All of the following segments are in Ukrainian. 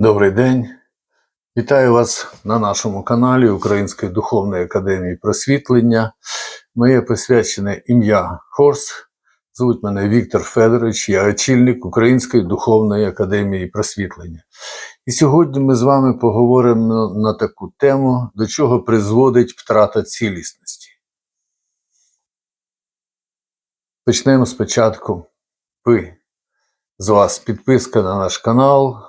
Добрий день. Вітаю вас на нашому каналі Української духовної академії просвітлення. Моє присвячене ім'я Хорс. Звуть мене Віктор Федорович, я очільник Української духовної академії просвітлення. І сьогодні ми з вами поговоримо на таку тему, до чого призводить втрата цілісності. Почнемо спочатку. Ви з вас підписка на наш канал,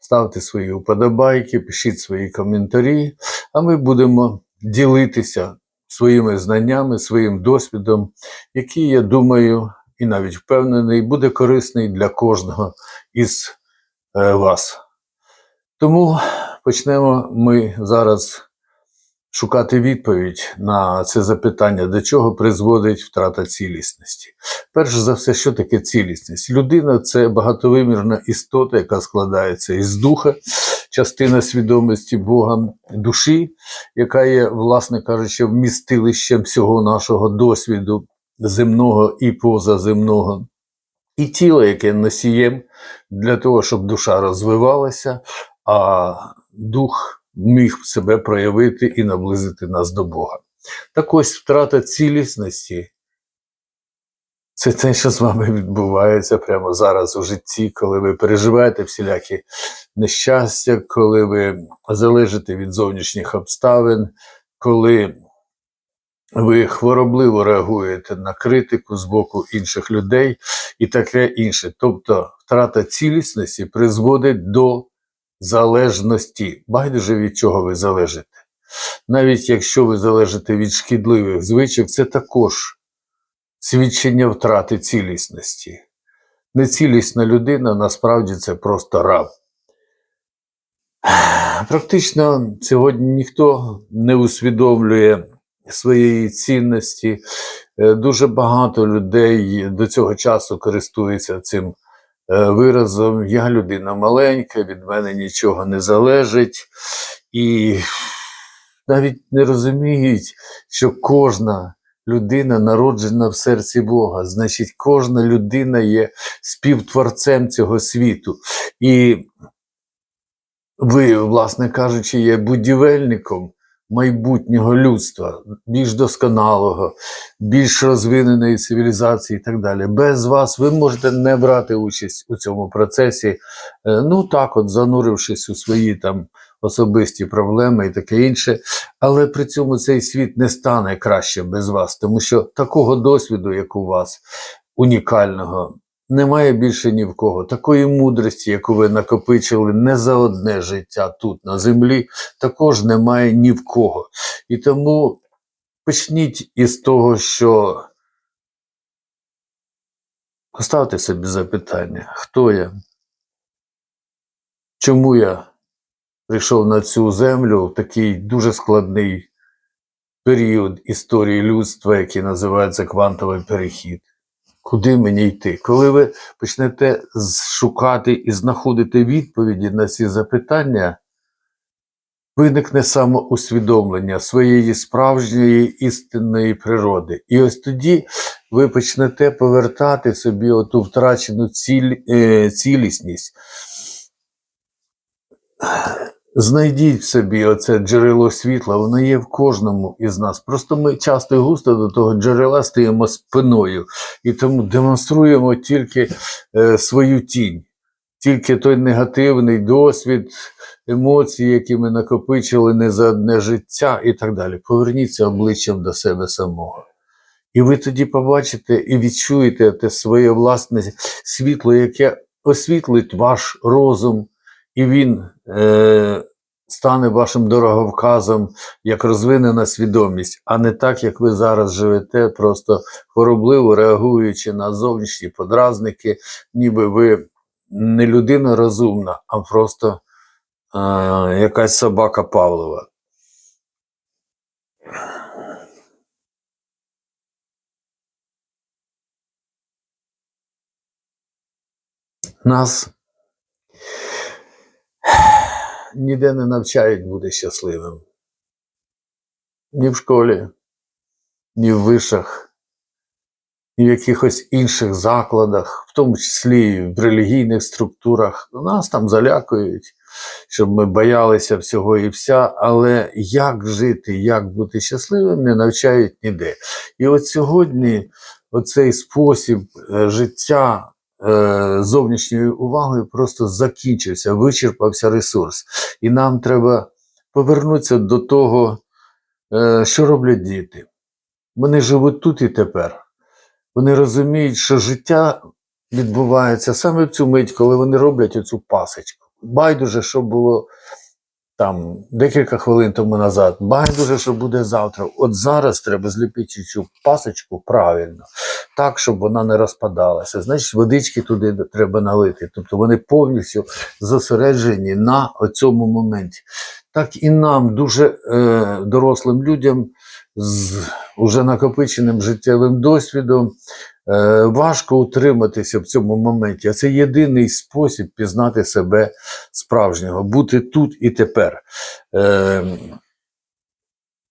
ставте свої вподобайки, пишіть свої коментарі, а ми будемо ділитися своїми знаннями, своїм досвідом, який, я думаю, і навіть впевнений, буде корисний для кожного із е, вас. Тому почнемо ми зараз шукати відповідь на це запитання, до чого призводить втрата цілісності. Перш за все, що таке цілісність? Людина це багатовимірна істота, яка складається із духа, частина свідомості Бога, душі, яка є, власне кажучи, вмістилищем всього нашого досвіду земного і позаземного. І тіло, яке носієм для того, щоб душа розвивалася, а дух міг себе проявити і наблизити нас до Бога. Так ось втрата цілісності це те, що з вами відбувається прямо зараз у житті, коли ви переживаєте всілякі нещастя, коли ви залежите від зовнішніх обставин, коли ви хворобливо реагуєте на критику з боку інших людей і таке інше. Тобто втрата цілісності призводить до залежності. Байдуже від чого ви залежите. Навіть якщо ви залежите від шкідливих звичок, це також свідчення втрати цілісності. Нецілісна людина насправді це просто раб. Практично сьогодні ніхто не усвідомлює своєї цінності. Е, Дуже багато людей до цього часу користуються цим виразом. Я людина маленька, від мене нічого не залежить. І навіть не розуміють, що кожна людина народжена в серці Бога. Значить, кожна людина є співтворцем цього світу. І ви, власне кажучи, є будівельником майбутнього людства, більш досконалого, більш розвиненої цивілізації і так далі. Без вас ви можете не брати участь у цьому процесі, е, ну так, от занурившись у свої там особисті проблеми і таке інше. Але при цьому цей світ не стане краще без вас, тому що такого досвіду, як у вас, унікального, немає більше ні в кого. Такої мудрості, яку ви накопичили не за одне життя тут на землі, також немає ні в кого. І тому почніть із того, що поставте собі запитання, хто я? Чому я прийшов на цю землю в такий дуже складний період історії людства, який називається квантовий перехід? Куди мені йти? Коли ви почнете шукати і знаходити відповіді на ці запитання, виникне самоусвідомлення своєї справжньої істинної природи. І ось тоді ви почнете повертати собі оту втрачену ціль, е, цілісність. Знайдіть собі оце джерело світла, воно є в кожному із нас. Просто ми часто і густо до того джерела стоїмо спиною і тому демонструємо тільки е, свою тінь, тільки той негативний досвід, емоції, які ми накопичили не за одне життя і так далі. Поверніться обличчям до себе самого. І ви тоді побачите і відчуєте те своє власне світло, яке освітлить ваш розум і він е, стане вашим дороговказом як розвинена свідомість, а не так, як ви зараз живете, просто хворобливо реагуючи на зовнішні подразники, ніби ви не людина розумна, а просто е, якась собака Павлова. Нас ніде не навчають бути щасливим. Ні в школі, ні в вишах, ні в якихось інших закладах, в тому числі в релігійних структурах. Нас там залякують, щоб ми боялися всього і вся, але як жити, як бути щасливим, не навчають ніде. І от сьогодні оцей спосіб е, життя зовнішньою увагою просто закінчився, вичерпався ресурс. І нам треба повернутися до того, е, що роблять діти. Вони живуть тут і тепер. Вони розуміють, що життя відбувається саме в цю мить, коли вони роблять оцю пасочку. Байдуже, що було там декілька хвилин тому назад. Байдуже, що буде завтра. От зараз треба зліпити цю пасочку правильно, так, щоб вона не розпадалася. Значить, водички туди треба налити. Тобто вони повністю зосереджені на цьому моменті. Так і нам, дуже е, дорослим людям з уже накопиченим життєвим досвідом, е, важко утриматися в цьому моменті. А це єдиний спосіб пізнати себе справжнього, бути тут і тепер. Е,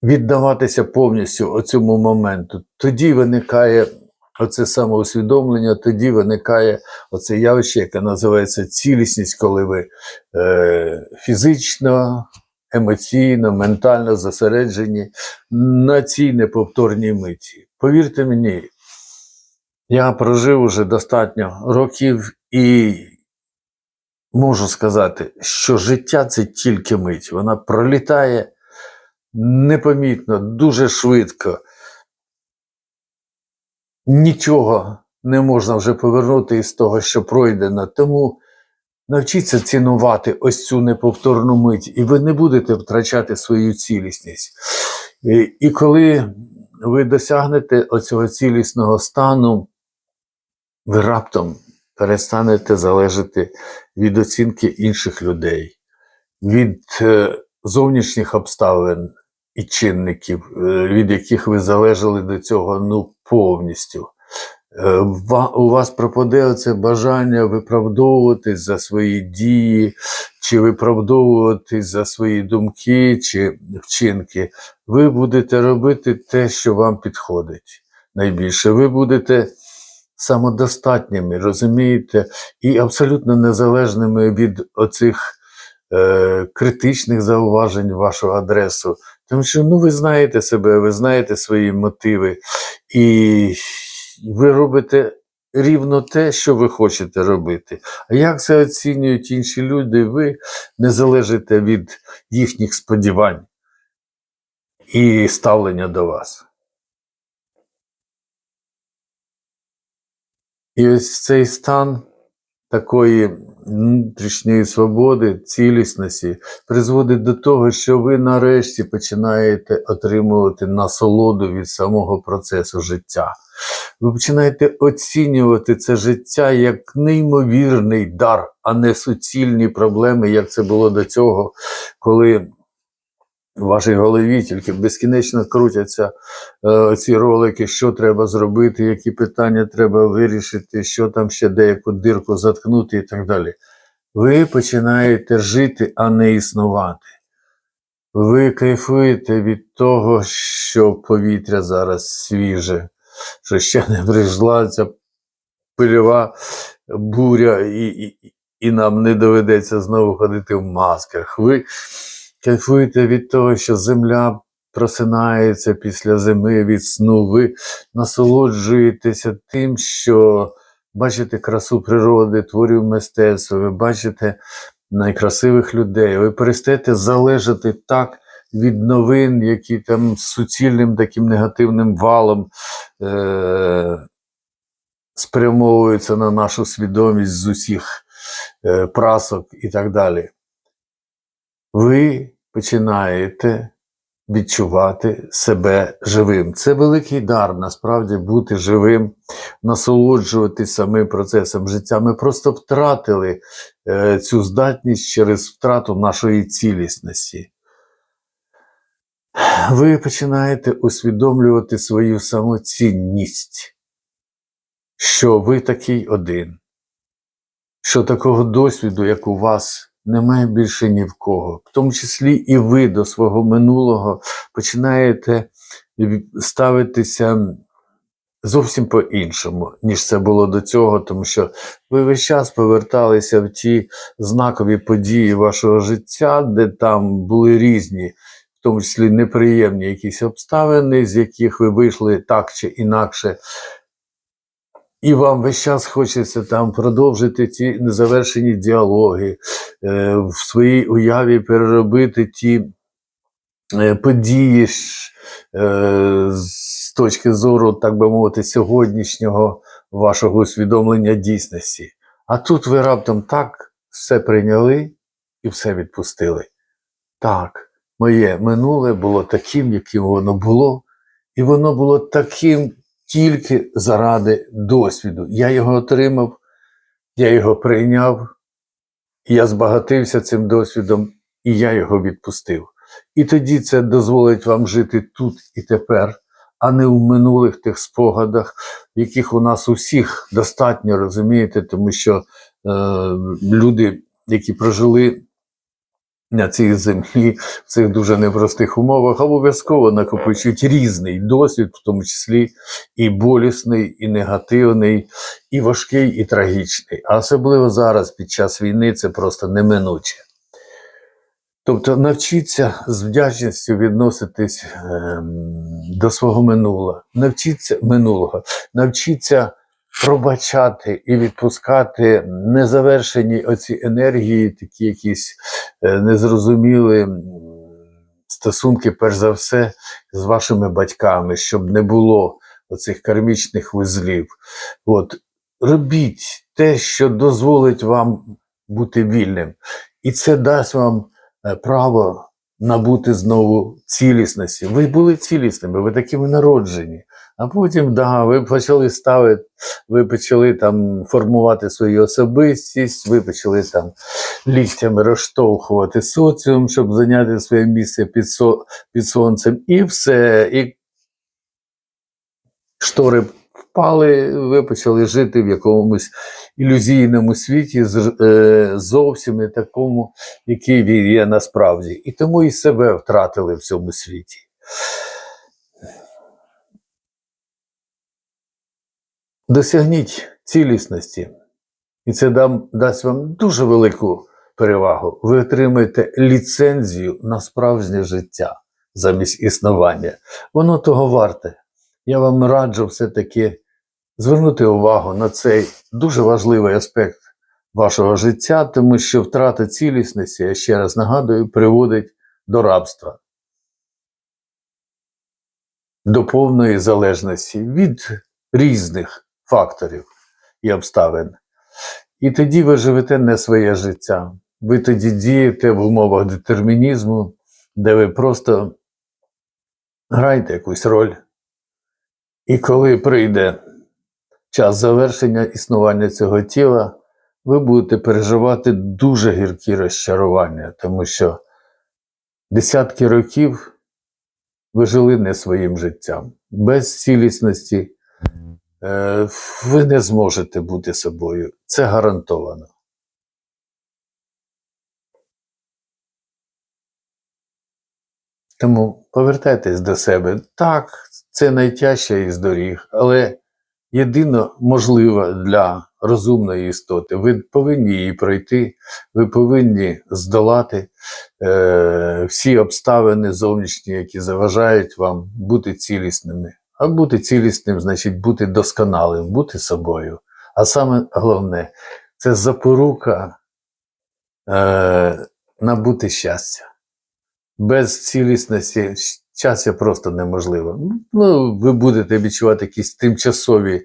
віддаватися повністю цьому моменту. Тоді виникає оце самоусвідомлення, тоді виникає оце явище, яке називається цілісність, коли ви е, фізично, емоційно, ментально зосереджені на цій неповторній миті. Повірте мені, я прожив уже достатньо років і можу сказати, що життя це тільки мить. Вона пролітає непомітно, дуже швидко. Нічого не можна вже повернути із того, що пройдено. Тому навчіться цінувати ось цю неповторну мить, і ви не будете втрачати свою цілісність. І, і коли ви досягнете оцього цілісного стану, ви раптом перестанете залежати від оцінки інших людей, від е, зовнішніх обставин і чинників, е, від яких ви залежали до цього ну, повністю. Е, У вас пропаде оце бажання виправдовуватись за свої дії, чи виправдовуватись за свої думки чи вчинки. Ви будете робити те, що вам підходить найбільше. Ви будете самодостатніми, розумієте, і абсолютно незалежними від оцих е, критичних зауважень в вашу адресу. Тому що ну, ви знаєте себе, ви знаєте свої мотиви, і ви робите рівно те, що ви хочете робити. А як це оцінюють інші люди, ви не залежите від їхніх сподівань і ставлення до вас. І ось цей стан такої внутрішньої свободи, цілісності призводить до того, що ви нарешті починаєте отримувати насолоду від самого процесу життя. Ви починаєте оцінювати це життя як неймовірний дар, а не суцільні проблеми, як це було до цього, коли в вашій голові тільки безкінечно крутяться е, ці ролики, що треба зробити, які питання треба вирішити, що там ще деяку дирку заткнути і так далі. Ви починаєте жити, а не існувати. Ви кайфуєте від того, що повітря зараз свіже, що ще не прийшла ця пильова буря, і, і, і нам не доведеться знову ходити в масках. Ви кайфуєте від того, що земля просинається після зими від сну. Ви насолоджуєтеся тим, що бачите красу природи, творів мистецтва, ви бачите найкрасивих людей. Ви перестаєте залежати так від новин, які там суцільним таким негативним валом е- спрямовуються на нашу свідомість з усіх е- прасок і так далі. Ви починаєте відчувати себе живим. Це великий дар, насправді, бути живим, насолоджуватись самим процесом життя. Ми просто втратили е, цю здатність через втрату нашої цілісності. Ви починаєте усвідомлювати свою самоцінність, що ви такий один, що такого досвіду, як у вас, немає більше ні в кого. В тому числі і ви до свого минулого починаєте ставитися зовсім по-іншому, ніж це було до цього, тому що ви весь час поверталися в ті знакові події вашого життя, де там були різні, в тому числі неприємні якісь обставини, з яких ви вийшли так чи інакше. І вам весь час хочеться там продовжити ті незавершені діалоги, е, в своїй уяві переробити ті е, події е, з точки зору, так би мовити, сьогоднішнього вашого усвідомлення дійсності. А тут ви раптом так все прийняли і все відпустили. Так, моє минуле було таким, яким воно було, і воно було таким тільки заради досвіду. Я його отримав, я його прийняв, я збагатився цим досвідом, і я його відпустив. І тоді це дозволить вам жити тут і тепер, а не в минулих тих спогадах, яких у нас усіх достатньо, розумієте, тому що е, люди, які прожили на цій землі в цих дуже непростих умовах, обов'язково накопичують різний досвід, в тому числі і болісний, і негативний, і важкий, і трагічний. А особливо зараз, під час війни, це просто неминуче. Тобто навчіться з вдячністю відноситись ем, до свого минулого, навчіться минулого, навчіться пробачати і відпускати незавершені оці енергії, такі якісь е, незрозумілі стосунки, перш за все, з вашими батьками, щоб не було оцих кармічних вузлів. От, робіть те, що дозволить вам бути вільним. І це дасть вам е, право набути знову цілісності. Ви були цілісними, ви такими народжені. А потім, да, ви почали ставити, ви почали там формувати свою особистість, ви почали там ліктями розштовхувати соціум, щоб зайняти своє місце під, со, під сонцем, і все. І штори впали, ви почали жити в якомусь ілюзійному світі, е, зовсім не такому, який він є насправді. І тому і себе втратили в цьому світі. Досягніть цілісності, і це дам, дасть вам дуже велику перевагу. Ви отримаєте ліцензію на справжнє життя замість існування. Воно того варте. Я вам раджу все-таки звернути увагу на цей дуже важливий аспект вашого життя, тому що втрата цілісності, я ще раз нагадую, приводить до рабства, до повної залежності від різних факторів і обставин. І тоді ви живете не своє життя. Ви тоді дієте в умовах детермінізму, де ви просто граєте якусь роль. І коли прийде час завершення існування цього тіла, ви будете переживати дуже гіркі розчарування, тому що десятки років ви жили не своїм життям. Без цілісності е, ви не зможете бути собою. Це гарантовано. Тому повертайтесь до себе. Так, це найтяжча із доріг, але єдино можлива для розумної істоти. Ви повинні її пройти, ви повинні здолати е, всі обставини зовнішні, які заважають вам бути цілісними. А бути цілісним значить бути досконалим, бути собою. А саме головне це запорука е, набути щастя. Без цілісності щастя просто неможливо. Ну, ви будете відчувати якісь тимчасові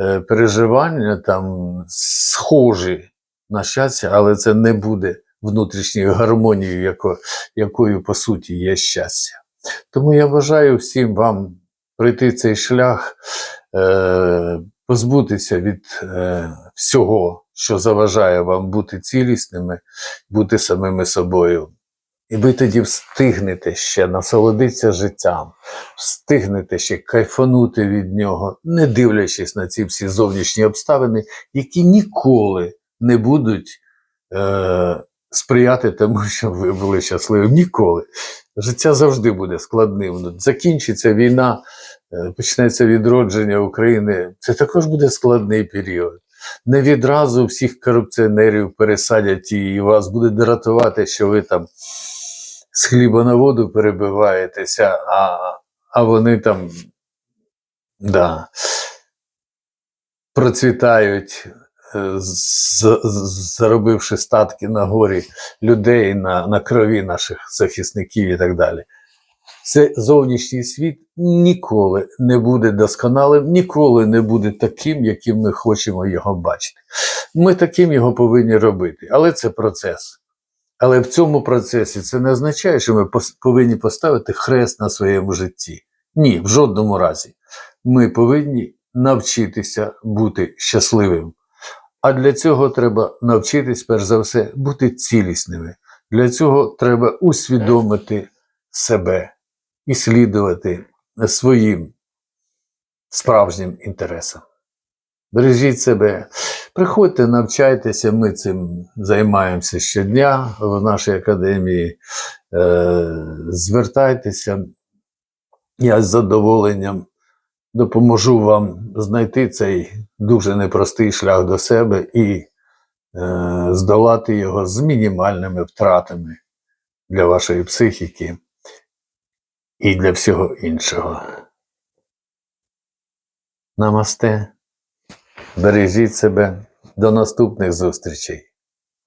е, переживання, там схожі на щастя, але це не буде внутрішньою гармонією, яко, якою по суті є щастя. Тому я бажаю всім вам пройти цей шлях, е, позбутися від е, всього, що заважає вам бути цілісними, бути самими собою. І ви тоді встигнете ще насолодитися життям, встигнете ще кайфанути від нього, не дивлячись на ці всі зовнішні обставини, які ніколи не будуть е, сприяти тому, що ви були щасливі. Ніколи. Життя завжди буде складним. Закінчиться війна, е, почнеться відродження України, це також буде складний період. Не відразу всіх корупціонерів пересадять і вас буде дратувати, що ви там з хліба на воду перебиваєтеся, а, а вони там да, процвітають, е, з- заробивши статки на горі людей, на, на крові наших захисників і так далі. Це зовнішній світ ніколи не буде досконалим, ніколи не буде таким, яким ми хочемо його бачити. Ми таким його повинні робити, але це процес. Але в цьому процесі це не означає, що ми повинні поставити хрест на своєму житті. Ні, в жодному разі. Ми повинні навчитися бути щасливим. А для цього треба навчитись, перш за все, бути цілісними. Для цього треба усвідомити себе і слідувати своїм справжнім інтересам. Бережіть себе, приходьте, навчайтеся, ми цим займаємося щодня в нашій академії. Е, звертайтеся, я з задоволенням допоможу вам знайти цей дуже непростий шлях до себе і е, здолати його з мінімальними втратами для вашої психіки і для всього іншого. Намасте. Бережіть себе. До наступних зустрічей.